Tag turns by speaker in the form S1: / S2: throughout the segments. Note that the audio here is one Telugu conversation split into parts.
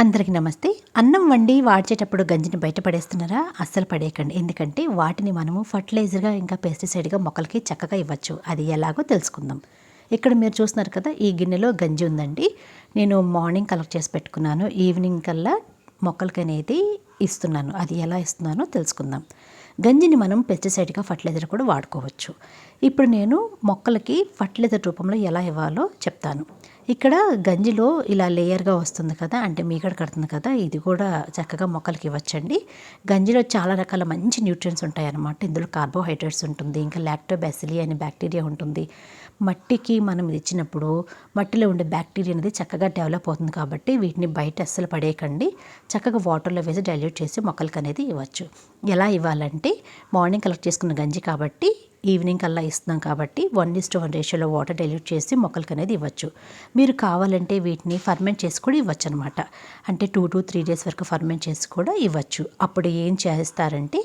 S1: అందరికీ నమస్తే. అన్నం వండి వాడ్చేటప్పుడు గంజిని బయట పడేస్తున్నారా? అస్సలు పడేయకండి. ఎందుకంటే వాటిని మనము ఫర్టిలైజర్గా ఇంకా పెస్టిసైడ్గా మొక్కలకి చక్కగా ఇవ్వచ్చు. అది ఎలాగో తెలుసుకుందాం. ఇక్కడ మీరు చూస్తున్నారు కదా ఈ గిన్నెలో గంజి ఉందండి. నేను మార్నింగ్ కలెక్ట్ చేసి పెట్టుకున్నాను. ఈవినింగ్ కల్లా మొక్కలకి అనేది ఇస్తున్నాను. అది ఎలా ఇస్తున్నానో తెలుసుకుందాం. గంజిని మనం పెస్టిసైడ్గా ఫర్టిలైజర్ కూడా వాడుకోవచ్చు. ఇప్పుడు నేను మొక్కలకి ఫర్టిలైజర్ రూపంలో ఎలా ఇవ్వాలో చెప్తాను. ఇక్కడ గంజిలో ఇలా లేయర్గా వస్తుంది కదా అంటే మీగడ కడుతుంది కదా ఇది కూడా చక్కగా మొక్కలకి ఇవ్వచ్చండి. గంజిలో చాలా రకాల మంచి న్యూట్రియన్స్ ఉంటాయి అన్నమాట ఇందులో కార్బోహైడ్రేట్స్ ఉంటుంది ఇంకా లాక్టోబాసిలి అనే బ్యాక్టీరియా ఉంటుంది. మట్టికి మనం ఇది ఇచ్చినప్పుడు మట్టిలో ఉండే బ్యాక్టీరియా అనేది చక్కగా డెవలప్ అవుతుంది కాబట్టి వీటిని బయట అస్సలు పడేయకండి. చక్కగా వాటర్లో వేసి డైల్యూట్ చేసి మొక్కలకి అనేది ఇవ్వచ్చు. ఎలా ఇవ్వాలంటే మార్నింగ్ కలెక్ట్ చేసుకున్న గంజి కాబట్టి ఈవినింగ్ కల్లా ఇస్తున్నాం కాబట్టి వన్ ఇస్ టు వన్ రేషియోలో వాటర్ డైల్యూట్ చేసి మొక్కలకి అనేది ఇవ్వచ్చు. మీరు కావాలంటే వీటిని ఫర్మెంట్ చేసి కూడా ఇవ్వచ్చు అనమాట అంటే టూ టు త్రీ డేస్ వరకు ఫర్మెంట్ చేసి కూడా ఇవ్వచ్చు. అప్పుడు ఏం చేస్తారంటే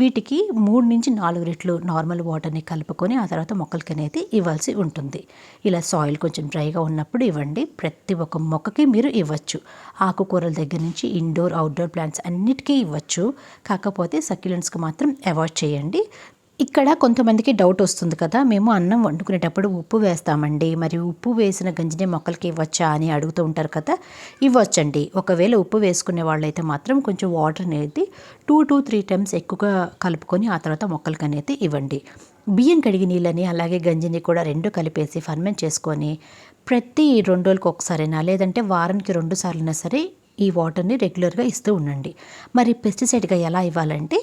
S1: వీటికి మూడు నుంచి నాలుగు రెట్లు నార్మల్ వాటర్ని కలుపుకొని ఆ తర్వాత మొక్కలకి అనేది ఇవ్వాల్సి ఉంటుంది. ఇలా సాయిల్ కొంచెం డ్రైగా ఉన్నప్పుడు ఇవ్వండి. ప్రతి ఒక్క మొక్కకి మీరు ఇవ్వచ్చు. ఆకుకూరల దగ్గర నుంచి ఇండోర్ అవుట్డోర్ ప్లాంట్స్ అన్నిటికీ ఇవ్వచ్చు. కాకపోతే సక్యులెంట్స్కి మాత్రం అవాయిడ్ చేయండి. ఇక్కడ కొంతమందికి డౌట్ వస్తుంది కదా. మేము అన్నం వండుకునేటప్పుడు ఉప్పు వేస్తామండి. మరి ఉప్పు వేసిన గంజిని మొక్కలకి ఇవ్వచ్చా అని అడుగుతూ ఉంటారు కదా. ఇవ్వచ్చండి. ఒకవేళ ఉప్పు వేసుకునే వాళ్ళైతే మాత్రం కొంచెం వాటర్ అనేది టూ టూ త్రీ టైమ్స్ ఎక్కువగా కలుపుకొని ఆ తర్వాత మొక్కలకి అనేది ఇవ్వండి. బియ్యం కడిగి నీళ్ళని అలాగే గంజిని కూడా రెండు కలిపేసి ఫర్మెంట్ చేసుకొని ప్రతి రెండు రోజులకు ఒకసారైనా లేదంటే వారానికి రెండు సార్లైనా సరే ఈ వాటర్ని రెగ్యులర్గా ఇస్తూ ఉండండి. మరి పెస్టిసైడ్గా ఎలా ఇవ్వాలంటే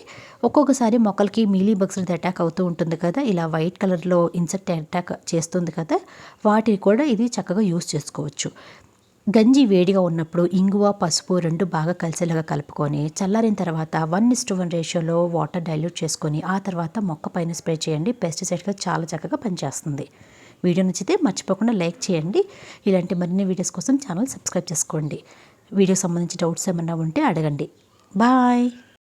S1: ఒక్కొక్కసారి మొక్కలకి మీలీ బగ్స్ అటాక్ అవుతూ ఉంటుంది కదా ఇలా వైట్ కలర్లో ఇన్సెక్ట్ అటాక్ చేస్తుంది కదా వాటిని కూడా ఇది చక్కగా యూస్ చేసుకోవచ్చు. గంజి వేడిగా ఉన్నప్పుడు ఇంగువ పసుపు రెండు బాగా కలిసేలాగా కలుపుకొని చల్లారిన తర్వాత వన్ ఇస్ టు వన్ రేషియోలో వాటర్ డైల్యూట్ చేసుకొని ఆ తర్వాత మొక్క పైన స్ప్రే చేయండి పెస్టిసైడ్గా చాలా చక్కగా పనిచేస్తుంది. వీడియో నచ్చితే మర్చిపోకుండా లైక్ చేయండి. ఇలాంటి మరిన్ని వీడియోస్ కోసం ఛానల్ సబ్స్క్రైబ్ చేసుకోండి. వీడియో సంబంధించి డౌట్స్ ఏమన్నా ఉంటే అడగండి. బాయ్.